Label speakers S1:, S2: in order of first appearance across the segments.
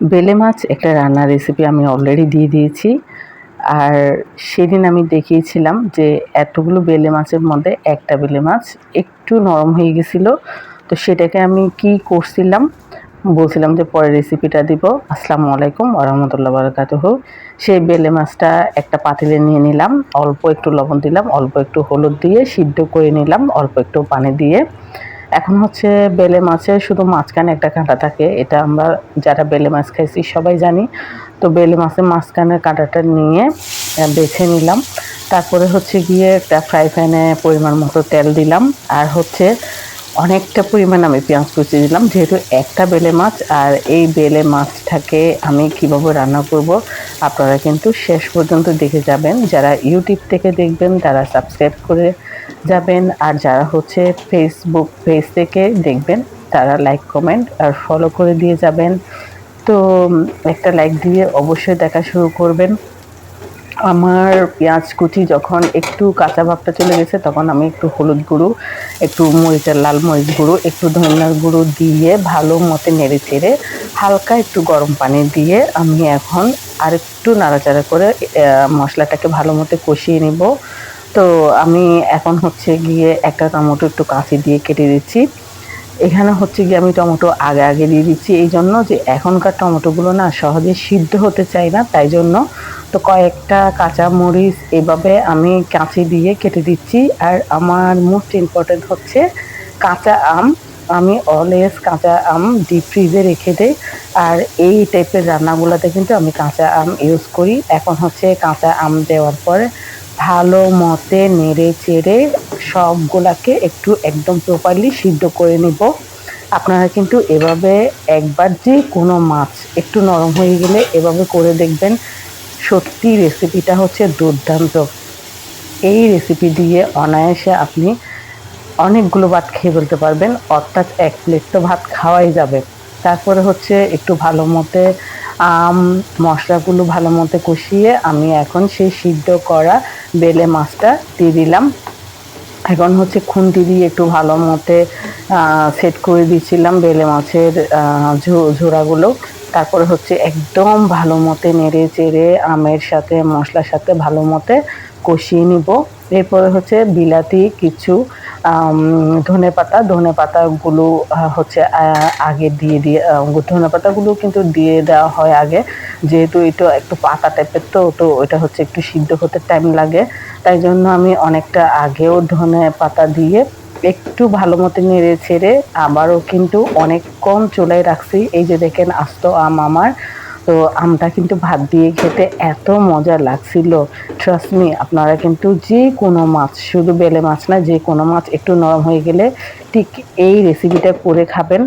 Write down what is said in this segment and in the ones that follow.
S1: বেলে মাছ একটা রান্নার রেসিপি আমি অলরেডি দিয়ে দিয়েছি। আর সেদিন আমি দেখিয়েছিলাম যে এতগুলো বেলে মাছের মধ্যে একটা বেলে মাছ একটু নরম হয়ে গেছিল। তো সেটাকে আমি কি করছিলাম? বলছিলাম যে পরে রেসিপিটা দিব। আসসালামু আলাইকুম ওরহমতুল্লাহ বারকাতুহ। সেই বেলে মাছটা একটা পাতিলে নিয়ে নিলাম। অল্প একটু লবণ দিলাম, অল্প একটু হলুদ দিয়ে সিদ্ধ করে নিলাম, অল্প একটু পানি দিয়ে। এখন হচ্ছে বেলে মাছে শুধু মাঝখানে একটা কাঁটা থাকে। এটা আমরা যারা বেলে মাছ খাইছি সবাই জানি। তো বেলে মাছের মাঝখানের কাঁটাটা নিয়ে বেছে নিলাম। তারপরে হচ্ছে গিয়ে একটা ফ্রাই প্যানে পরিমাণ মতো তেল দিলাম। আর হচ্ছে অনেকটা পরিমাণ আমি পেঁয়াজ কুচি দিলাম। যেহেতু একটা বেলে মাছ আর এই বেলে মাছটাকে আমি কীভাবে রান্না করব আপনারা কিন্তু শেষ পর্যন্ত দেখে যাবেন। যারা ইউটিউব থেকে দেখবেন, তারা সাবস্ক্রাইব করে যাবেন। আর যারা হচ্ছে ফেসবুক পেজ থেকে দেখবেন, তারা লাইক, কমেন্ট আর ফলো করে দিয়ে যাবেন। তো, একটা লাইক দিয়ে অবশ্যই দেখা শুরু করবেন। আমার পেঁয়াজ কুচি যখন একটু কাঁচা ভাবটা চলে গেছে, তখন আমি একটু হলুদ গুঁড়ো, একটু মরিচের লাল মরিচ গুঁড়ো, একটু ধনিয়ার গুঁড়ো দিয়ে ভালো মতো নেড়ে চেড়ে হালকা একটু গরম পানি দিয়ে আমি এখন আর একটু নাড়াচাড়া করে মশলাটাকে ভালো মতো কষিয়ে নেব। তো আমি এখন হচ্ছে গিয়ে একটা টমেটো একটু কাঁচি দিয়ে কেটে দিচ্ছি। এখানে হচ্ছে গিয়ে আমি টমেটো আগে আগে দিয়ে দিচ্ছি এই জন্য যে এখনকার টমেটোগুলো না সহজে সিদ্ধ হতে চায় না, তাই জন্য তো কয়েকটা কাঁচা মরিচ এভাবে আমি কাঁচি দিয়ে কেটে দিচ্ছি। আর আমার মোস্ট ইম্পর্টেন্ট হচ্ছে কাঁচা আম, আমি অলওয়েজ কাঁচা আম ডিপ ফ্রিজে রেখে দেই। আর এই টাইপের রান্নাগুলোতে কিন্তু আমি কাঁচা আম ইউজ করি। এখন হচ্ছে কাঁচা আম দেওয়ার পরে ভালো মতে নেড়ে চেড়ে সবগুলাকে একটু একদম প্রপারলি সিদ্ধ করে নিব। আপনারা কিন্তু এভাবে একবার যে কোনো মাছ একটু নরম হয়ে গেলে এভাবে করে দেখবেন সত্যি রেসিপিটা হচ্ছে দুর্দান্ত। এই রেসিপি দিয়ে অনায়াসে আপনি অনেকগুলো ভাত খেয়ে ফেলতে পারবেন, অর্থাৎ এক প্লেট তো ভাত খাওয়াই যাবে। তারপরে হচ্ছে একটু ভালো মতে আম, মশলাগুলো ভালো মতো কষিয়ে আমি এখন সেই সিদ্ধ করা বেলে মাছটা দিয়ে দিলাম। এখন হচ্ছে খুন্তি দিয়ে একটু ভালো মতে সেট করে দিয়েছিলাম বেলে মাছের ঝোড়াগুলো। তারপরে হচ্ছে একদম ভালো মতে নেড়ে চেড়ে আমের সাথে, মশলার সাথে ভালো মতে কষিয়ে নিব। এরপরে হচ্ছে বিলাতি কিছু ধনে পাতা, ধনে পাতাগুলো হচ্ছে আগে দিয়ে দিয়ে ধনে পাতাগুলো কিন্তু দিয়ে দেওয়া হয় আগে। যেহেতু এটা একটু পাতা টাইপের তো তো ওইটা হচ্ছে একটু সিদ্ধ হতে টাইম লাগে। তাই জন্য আমি অনেকটা আগেও ধনে পাতা দিয়ে একটু ভালো মতো নেড়ে ছেড়ে আবারও কিন্তু অনেক কম চুলায় রাখছি। এই যে দেখেন আস্ত আম আমার। তো আমটা কিন্তু ভাত দিয়ে খেতে এত মজা লাগছিল। ট্রাস্ট মি আপনারা কিন্তু যে কোনো মাছ, শুধু বেলে মাছ না যে কোনো মাছ একটু নরম হয়ে গেলে ঠিক এই রেসিপিটা করে খাবেন।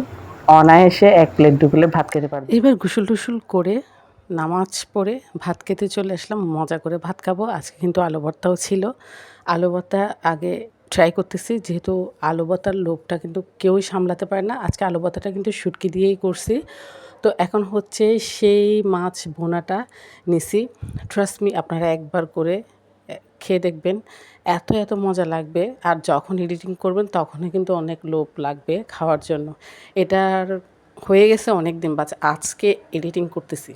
S1: অনায়াসে এক প্লেট দু প্লেট ভাত খেতে পারবেন। এবার গুসল টুসুল করে নামাজ পড়ে ভাত খেতে চলে আসলাম, মজা করে ভাত খাব। আজকে কিন্তু আলু ভর্তাও ছিল। আলু ভর্তা আগে ট্রাই করতেছি, যেহেতু আলু ভর্তার লোভটা কিন্তু কেউই সামলাতে পারে না। আজকে আলু ভর্তাটা কিন্তু শুটকি দিয়েই করছি। তো এখন হচ্ছে সেই মাছ বোনাটা নিছি। ট্রাস্ট মি আপনারা একবার করে খেয়ে দেখবেন। এত এত মজা লাগবে। আর যখন এডিটিং করবেন, তখনই কিন্তু অনেক লোভ লাগবে খাওয়ার জন্য। এটার হয়ে গেছে অনেক দিন বাচ্চা আজকে এডিটিং করতেছি।